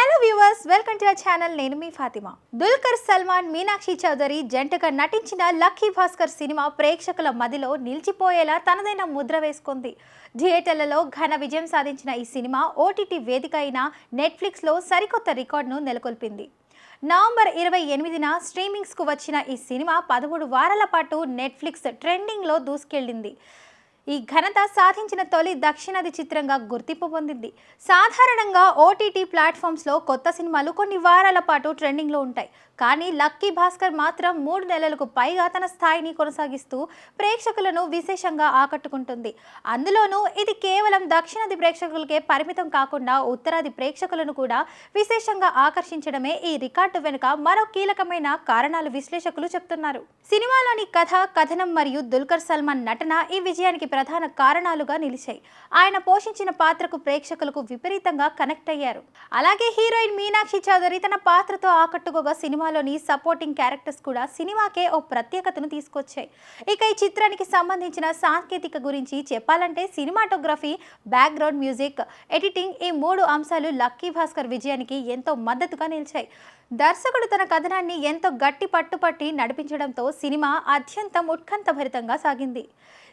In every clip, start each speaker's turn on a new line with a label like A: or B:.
A: Hello viewers welcome to our channel నేను మీ ఫాతిమా. దుల్కర్ సల్మాన్ మీనాక్షి చౌదరి జంటగా నటించిన లక్కీ భాస్కర్ సినిమా ప్రేక్షకుల మదిలో నిలిచిపోయేలా తనదైన ముద్ర వేసుకుంది. థియేటర్లలో ఘన విజయం సాధించిన ఈ సినిమా ఓటీటీ వేదిక అయిన నెట్ఫ్లిక్స్లో సరికొత్త రికార్డును నెలకొల్పింది. నవంబర్ ఇరవై ఎనిమిదిన స్ట్రీమింగ్స్కు వచ్చిన ఈ సినిమా పదమూడు వారాల పాటు నెట్ఫ్లిక్స్ ట్రెండింగ్లో దూసుకెళ్ళింది. ఈ ఘనత సాధించిన తొలి దక్షిణాది చిత్రంగా గుర్తింపు పొందింది. సాధారణంగా ఓటీటీ ప్లాట్ఫామ్స్లో కొత్త సినిమాలు కొన్ని వారాల పాటు ట్రెండింగ్లో ఉంటాయి. కానీ లక్కీ భాస్కర్ మాత్రం మూడు నెలలకు పైగా తన స్థాయిని కొనసాగిస్తూ ప్రేక్షకులను విశేషంగా ఆకట్టుకుంటుంది. అందులోనూ ఇది కేవలం దక్షిణాది ప్రేక్షకులకే పరిమితం కాకుండా ఉత్తరాది ప్రేక్షకులను కూడా విశేషంగా ఆకర్షించడమే ఈ రికార్డు వెనుక మరో కీలకమైన కారణాలు విశ్లేషకులు చెప్తున్నారు. సినిమాలోని కథ కథనం మరియు దుల్కర్ సల్మాన్ నటన ఈ విజయానికి ప్రధాన కారణాలుగా నిలిచాయి. ఆయన పోషించిన పాత్రకు ప్రేక్షకులకు విపరీతంగా కనెక్ట్ అయ్యారు. అలాగే హీరోయిన్ మీనాక్షి చౌదరి తన పాత్రతో ఆకట్టుకోగా సినిమాలోని సపోర్టింగ్ క్యారెక్టర్స్ కూడా సినిమాకే ఓ ప్రత్యేకతను తీసుకొచ్చాయి. ఇక ఈ చిత్రానికి సంబంధించిన సాంకేతిక గురించి చెప్పాలంటే సినిమాటోగ్రఫీ బ్యాక్గ్రౌండ్ మ్యూజిక్ ఎడిటింగ్ ఈ మూడు అంశాలు లక్కీ భాస్కర్ విజయానికి ఎంతో మద్దతుగా నిలిచాయి. దర్శకుడు తన కథనాన్ని ఎంతో గట్టి పట్టుపట్టి నడిపించడంతో సినిమా అత్యంత ఉత్కంఠభరితంగా సాగింది.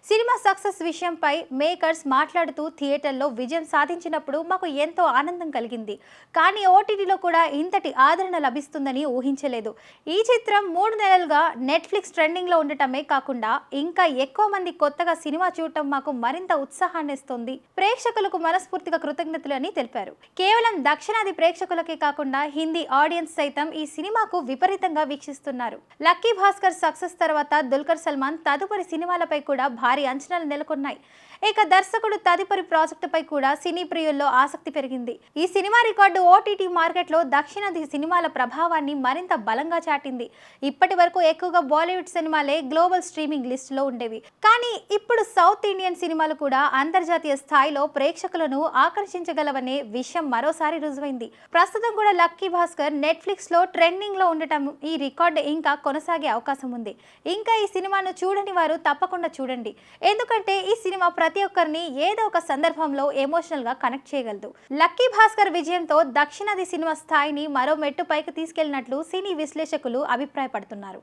A: సినిమా సక్సెస్ విషయంపై మేకర్స్ మాట్లాడుతూ థియేటర్లో విజయం సాధించినప్పుడు మాకు ఎంతో ఆనందం కలిగింది. కానీ ఓటీటీలో కూడా ఇంతటి ఆదరణ లభిస్తుందని ఊహించలేదు. ఈ చిత్రం మూడు నెలలుగా నెట్ఫ్లిక్స్ ట్రెండింగ్లో ఉండటమే కాకుండా ఇంకా ఎక్కువ మంది కొత్తగా సినిమా చూడటం మాకు మరింత ఉత్సాహాన్ని ఇస్తుంది. ప్రేక్షకులకు మనస్ఫూర్తిగా కృతజ్ఞతలు అని తెలిపారు. కేవలం దక్షిణాది ప్రేక్షకులకే కాకుండా హిందీ ఆడియన్స్ సైతం ఈ సినిమాకు విపరీతంగా వీక్షిస్తున్నారు. లక్కీ భాస్కర్ సక్సెస్ తర్వాత దుల్కర్ సల్మాన్ తదుపరి సినిమాలపై కూడా భారీ అంచనాలు నెలకొన్నాయి ఇక దర్శకుడు తదుపరి ప్రాజెక్టుపై కూడా సినీ ప్రియుల్లో ఆసక్తి పెరిగింది. ఈ సినిమా రికార్డు ఓటీటీ మార్కెట్లో దక్షిణాది సినిమాల ప్రభావాన్ని మరింత బలంగా చాటింది. ఇప్పటి వరకు ఎక్కువగా బాలీవుడ్ సినిమాలే గ్లోబల్ స్ట్రీమింగ్ లిస్టులో ఉండేవి. కానీ ఇప్పుడు సౌత్ ఇండియన్ సినిమాలు కూడా అంతర్జాతీయ స్థాయిలో ప్రేక్షకులను ఆకర్షించగలవనే విషయం మరోసారి రుజువైంది. ప్రస్తుతం కూడా లక్కీ భాస్కర్ నెట్ఫ్లిక్స్లో ట్రెండింగ్లో ఉండటం ఈ రికార్డు ఇంకా కొనసాగే అవకాశం ఉంది. ఇంకా ఈ సినిమాను చూడని వారు తప్పకుండా చూడండి. ఎందుకంటే ఈ సినిమా ప్రతి ఒక్కరిని ఏదో ఒక సందర్భంలో ఎమోషనల్గా కనెక్ట్ చేయగలదు. లక్కీ భాస్కర్ విజయంతో దక్షిణాది సినిమా స్థాయిని మరో మెట్టు పైకి తీసుకెళ్ళినట్లు సినీ విశ్లేషకులు అభిప్రాయపడుతున్నారు.